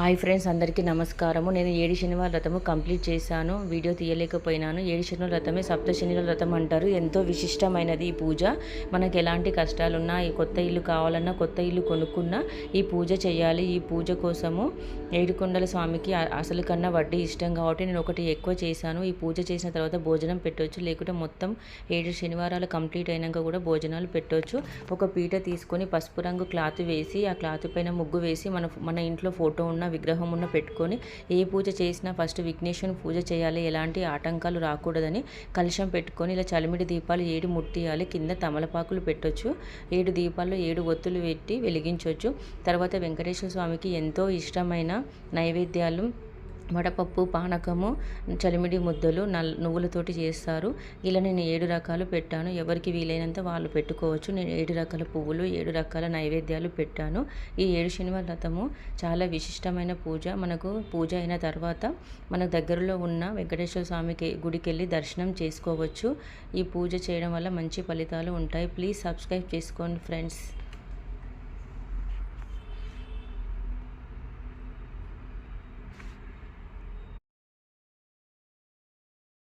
Hi friends అందరికీ నమస్కారము. నేను ఏడు శనివార వ్రతము కంప్లీట్ చేశాను. వీడియో తీయలేకపోయినాను. ఏడు శనివార వ్రతమే సప్త శనివార వ్రతం అంటారు. ఎంతో విశిష్టమైనది ఈ పూజ. మనకు ఎలాంటి కష్టాలున్నా ఈ కొత్త ఇల్లు కావాలన్నా కొత్త ఇల్లు కొనుక్కున్నా ఈ పూజ చేయాలి. ఈ పూజ కోసము ఏడుకొండల స్వామికి అసలు కన్నా వడ్డీ ఇష్టం కాబట్టి నేను ఒకటి ఎక్కువ చేశాను. ఈ పూజ చేసిన తర్వాత భోజనం పెట్టవచ్చు లేకుంటే మొత్తం ఏడు శనివారాలు కంప్లీట్ అయినాక కూడా భోజనాలు పెట్టవచ్చు ఒక పీట తీసుకొని పసుపు రంగు క్లాత్ వేసి ఆ క్లాత్ పైన ముగ్గు వేసి మన మన ఇంట్లో ఫోటో ఉన్న ఉన్న విగ్రహం ఉన్న పెట్టుకొని ఏ పూజ చేసినా ఫస్ట్ విఘ్నేశ్వరుని పూజ చేయాలి. ఎలాంటి ఆటంకాలు రాకూడదని కలుషం పెట్టుకొని ఇలా చలిమిడి దీపాలు ఏడు ముట్టియాలి. కింద తమలపాకులు పెట్టొచ్చు. ఏడు దీపాల్లో ఏడు ఒత్తులు పెట్టి వెలిగించవచ్చు తర్వాత వెంకటేశ్వర స్వామికి ఎంతో ఇష్టమైన నైవేద్యాలు వడపప్పు పానకము చలిమిడి ముద్దలు నల్ నువ్వులతోటి చేస్తారు. ఇలా నేను ఏడు రకాలు పెట్టాను. ఎవరికి వీలైనంత వాళ్ళు పెట్టుకోవచ్చు. నేను ఏడు రకాల పువ్వులు ఏడు రకాల నైవేద్యాలు పెట్టాను. ఈ ఏడు శనివార రథము చాలా విశిష్టమైన పూజ. మనకు పూజ అయిన తర్వాత మన దగ్గరలో ఉన్న వెంకటేశ్వర స్వామికి గుడికి వెళ్ళి దర్శనం చేసుకోవచ్చు. ఈ పూజ చేయడం వల్ల మంచి ఫలితాలు ఉంటాయి. ప్లీజ్ సబ్స్క్రైబ్ చేసుకోండి ఫ్రెండ్స్.